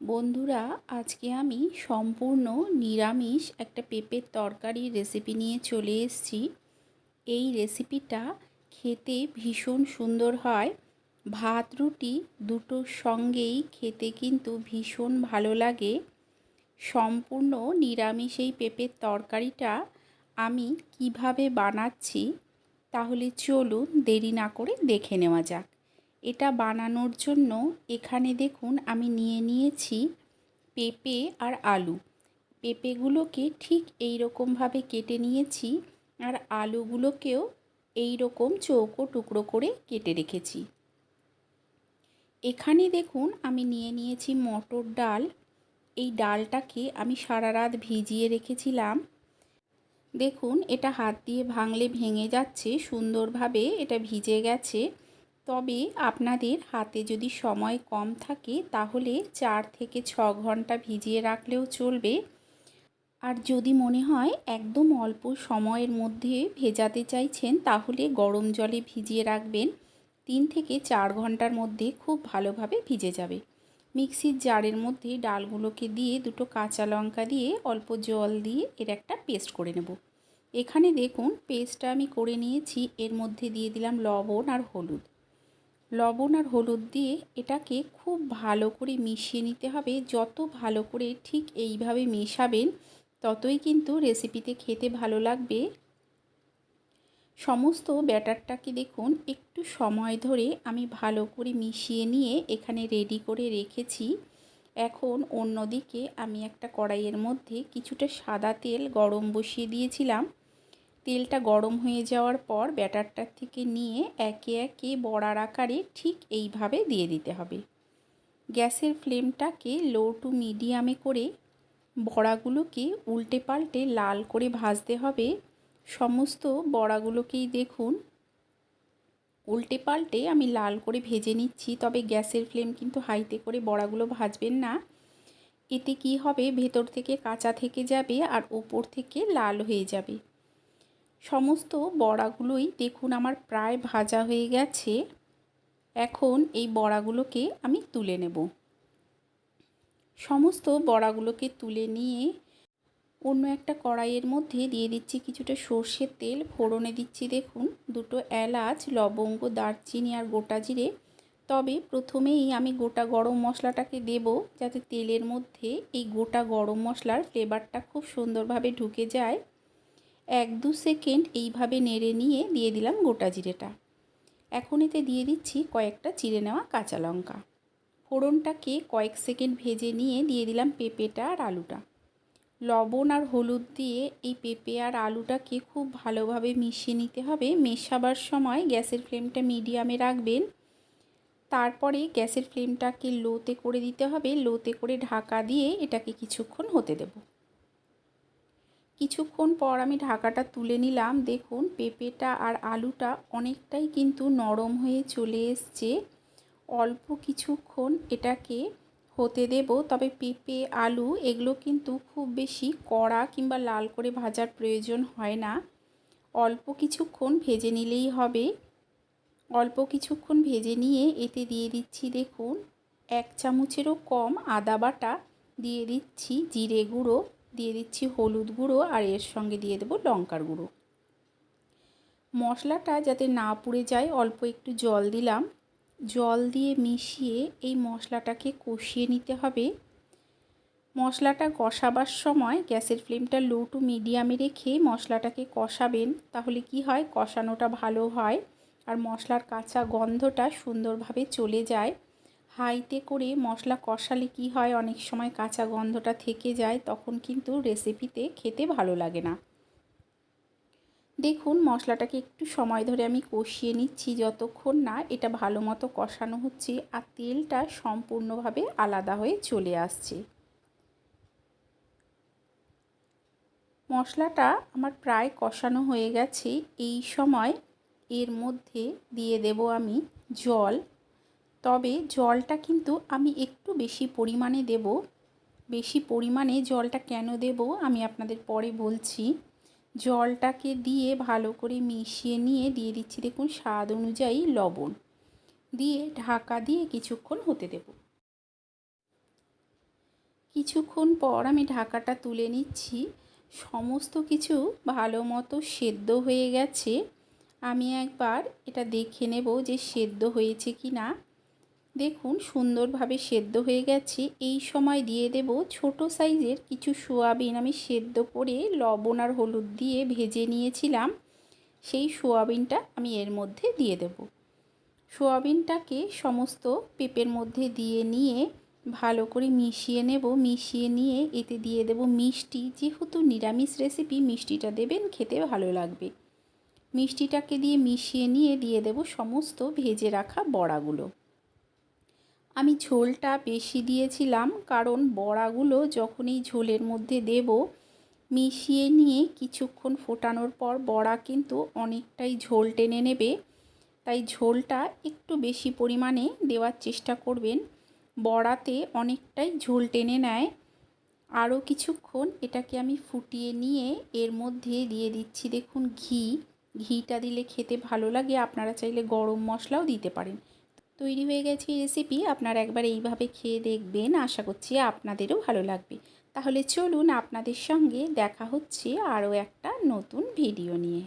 বন্ধুরা, আজকে আমি সম্পূর্ণ নিরামিষ একটা পেঁপের তরকারির রেসিপি নিয়ে চলে এসেছি। এই রেসিপিটা খেতে ভীষণ সুন্দর হয়। ভাত, রুটি দুটোর সঙ্গেই খেতে কিন্তু ভীষণ ভালো লাগে। সম্পূর্ণ নিরামিষ এই পেঁপের তরকারিটা আমি কীভাবে বানাচ্ছি, তাহলে চলুন দেরি না করে দেখে নেওয়া যাক। এটা বানানোর জন্য এখানে দেখুন আমি নিয়ে নিয়েছি পেঁপে আর আলু। পেঁপেগুলোকে ঠিক এই রকমভাবে কেটে নিয়েছি আর আলুগুলোকেও এই রকম চৌকো টুকরো করে কেটে রেখেছি। এখানে দেখুন আমি নিয়ে নিয়েছি মটর ডাল। এই ডালটাকে আমি সারা রাত ভিজিয়ে রেখেছিলাম। দেখুন এটা হাত দিয়ে ভাঙলে ভেঙে যাচ্ছে, সুন্দরভাবে এটা ভিজে গেছে। তবে আপনাদের হাতে যদি সময় কম থাকে, তাহলে চার থেকে ছ ঘণ্টা ভিজিয়ে রাখলেও চলবে। আর যদি মনে হয় একদম অল্প সময়ের মধ্যে ভেজাতে চাইছেন, তাহলে গরম জলে ভিজিয়ে রাখবেন। তিন থেকে চার ঘণ্টার মধ্যে খুব ভালোভাবে ভিজে যাবে। মিক্সির জারের মধ্যে ডালগুলোকে দিয়ে দুটো কাঁচা লঙ্কা দিয়ে অল্প জল দিয়ে এর একটা পেস্ট করে নেব। এখানে দেখুন, পেস্টটা আমি করে নিয়েছি। এর মধ্যে দিয়ে দিলাম লবণ আর হলুদ। লবণ আর হলুদ দিয়ে এটাকে খুব ভালো করে মিশিয়ে নিতে হবে। যত ভালো করে ঠিক এইভাবে মেশাবেন, ততই কিন্তু রেসিপিতে খেতে ভালো লাগবে। সমস্ত ব্যাটারটাকে দেখুন, একটু সময় ধরে আমি ভালো করে মিশিয়ে নিয়ে এখানে রেডি করে রেখেছি। এখন অন্যদিকে আমি একটা কড়াইয়ের মধ্যে কিছুটা সাদা তেল গরম বসিয়ে দিয়েছিলাম। তেলটা গরম হয়ে যাওয়ার পর ব্যাটারটার থেকে নিয়ে একে একে বড়ার আকারে ঠিক এইভাবে দিয়ে দিতে হবে। গ্যাসের ফ্লেমটাকে লো টু মিডিয়ামে করে বড়াগুলোকে উল্টে পাল্টে লাল করে ভাজতে হবে। সমস্ত বড়াগুলোকেই দেখুন। উল্টে পাল্টে আমি লাল করে ভেজে নিচ্ছি, তবে গ্যাসের ফ্লেম কিন্তু হাইতে করে বড়াগুলো ভাজবেন না। এতে কি হবে? ভেতর থেকে কাঁচা থেকে যাবে আর ওপর থেকে লাল হয়ে যাবে। সমস্ত বড়াগুলোই দেখুন আমার প্রায় ভাজা হয়ে গেছে। এখন এই বড়াগুলোকে আমি তুলে নেব। সমস্ত বড়াগুলোকে তুলে নিয়ে অন্য একটা কড়াইয়ের মধ্যে দিয়ে দিচ্ছি কিছুটা সর্ষের তেল, ফোড়নে দিচ্ছি দেখুন দুটো এলাচ, লবঙ্গ, দারচিনি আর গোটা জিরে। তবে প্রথমেই আমি গোটা গরম মশলাটাকে দেব যাতে তেলের মধ্যে এই গোটা গরম মশলার ফ্লেভারটা খুব সুন্দরভাবে ঢুকে যায়। এক দু সেকেন্ড এইভাবে নেড়ে নিয়ে দিয়ে দিলাম গোটা জিরেটা। এখন এতে দিয়ে দিচ্ছি কয়েকটা চিড়ে নেওয়া কাঁচা লঙ্কা। ফোড়নটাকে কয়েক সেকেন্ড ভেজে নিয়ে দিয়ে দিলাম পেঁপেটা আর আলুটা। লবণ আর হলুদ দিয়ে এই পেঁপে আর আলুটাকে খুব ভালোভাবে মিশিয়ে নিতে হবে। মেশাবার সময় গ্যাসের ফ্লেমটা মিডিয়ামে রাখবেন। তারপরে গ্যাসের ফ্লেমটাকে লোতে করে দিতে হবে। লোতে করে ঢাকা দিয়ে এটাকে কিছুক্ষণ হতে দেবো। কিছুক্ষণ পর আমি ঢাকাটা তুলে নিলাম। দেখুন, পেঁপেটা আর আলুটা অনেকটাই কিন্তু নরম হয়ে চলে এসছে। অল্প কিছুক্ষণ এটাকে হতে দেব। তবে পেঁপে, আলু এগুলো কিন্তু খুব বেশি কড়া কিংবা লাল করে ভাজার প্রয়োজন হয় না। অল্প কিছুক্ষণ ভেজে নিলেই হবে। অল্প কিছুক্ষণ ভেজে নিয়ে এতে দিয়ে দিচ্ছি, দেখুন, এক চামচেরও কম আদা বাটা। দিয়ে দিচ্ছি জিরে গুঁড়ো। দিয়ে দিচ্ছি হলুদ গুঁড়ো আর এর সঙ্গে দিয়ে দেবো লঙ্কার গুঁড়ো। মশলাটা যাতে না পুড়ে যায়, অল্প একটু জল দিলাম। জল দিয়ে মিশিয়ে এই মশলাটাকে কষিয়ে নিতে হবে। মশলাটা কষাবার সময় গ্যাসের ফ্লেমটা লো টু মিডিয়ামে রেখে মশলাটাকে কষাবেন, তাহলে কি হয়? কষানোটা ভালো হয় আর মশলার কাঁচা গন্ধটা সুন্দরভাবে চলে যায়। হাইতে করে মশলা কষালে কি হয়, অনেক সময় কাঁচা গন্ধটা থেকে যায়, তখন কিন্তু রেসিপিতে খেতে ভালো লাগে না। দেখুন, মশলাটাকে একটু সময় ধরে আমি কষিয়ে নিচ্ছি যতক্ষণ না এটা ভালো মতো কষানো হচ্ছে আর তেলটা সম্পূর্ণভাবে আলাদা হয়ে চলে আসছে। মশলাটা আমার প্রায় কষানো হয়ে গেছে। এই সময় এর মধ্যে দিয়ে দেব আমি জল। তবে জলটা কিন্তু আমি একটু বেশি পরিমাণে দেব। বেশি পরিমাণে জলটা কেন দেব আমি আপনাদের পরে বলছি। জলটাকে দিয়ে ভালো করে মিশিয়ে নিয়ে দিয়ে দিচ্ছি দেখুন স্বাদ অনুযায়ী লবণ। দিয়ে ঢাকা দিয়ে কিছুক্ষণ হতে দেব। কিছুক্ষণ পর আমি ঢাকাটা তুলে নিচ্ছি। সমস্ত কিছু ভালো মতো সেদ্ধ হয়ে গেছে। আমি একবার এটা দেখে নেব যে সেদ্ধ হয়েছে কি না দেখুন, সুন্দরভাবে সেদ্ধ হয়ে গেছে। এই সময় দিয়ে দেব ছোট সাইজের কিছু সোয়াবিন। আমি সেদ্ধ করে লবণ আর হলুদ দিয়ে ভেজে নিয়েছিলাম। সেই সোয়াবিনটা আমি এর মধ্যে দিয়ে দেব। সোয়াবিনটাকে সমস্ত পেঁপের মধ্যে দিয়ে নিয়ে ভালো করে মিশিয়ে নেব। মিশিয়ে নিয়ে এতে দিয়ে দেব মিষ্টি। যেহেতু নিরামিষ রেসিপি, মিষ্টিটা দেবেন, খেতে ভালো লাগবে। মিষ্টিটাকে দিয়ে মিশিয়ে নিয়ে দিয়ে দেব সমস্ত ভেজে রাখা বড়াগুলো। আমি ঝোলটা বেশি দিয়েছিলাম কারণ বড়াগুলো যখন এই ঝোলের মধ্যে দেব, মিশিয়ে নিয়ে কিছুক্ষণ ফোটানোর পর বড়া কিন্তু অনেকটাই ঝোল টেনে নেবে। তাই ঝোলটা একটু বেশি পরিমাণে দেওয়ার চেষ্টা করবেন। বড়াতে অনেকটাই ঝোল টেনে নেয়। আরও কিছুক্ষণ এটাকে আমি ফুটিয়ে নিয়ে এর মধ্যে দিয়ে দিচ্ছি দেখুন ঘি। ঘিটা দিলে খেতে ভালো লাগে, আপনারা চাইলে গরম মশলাও দিতে পারেন। তৈরি হয়ে গেছে রেসিপি আপনারা একবার এইভাবে খেয়ে দেখবেন, আশা করছি আপনাদেরও ভালো লাগবে। তাহলে চলুন আপনাদের সঙ্গে দেখা হচ্ছে আরও একটা নতুন ভিডিও নিয়ে।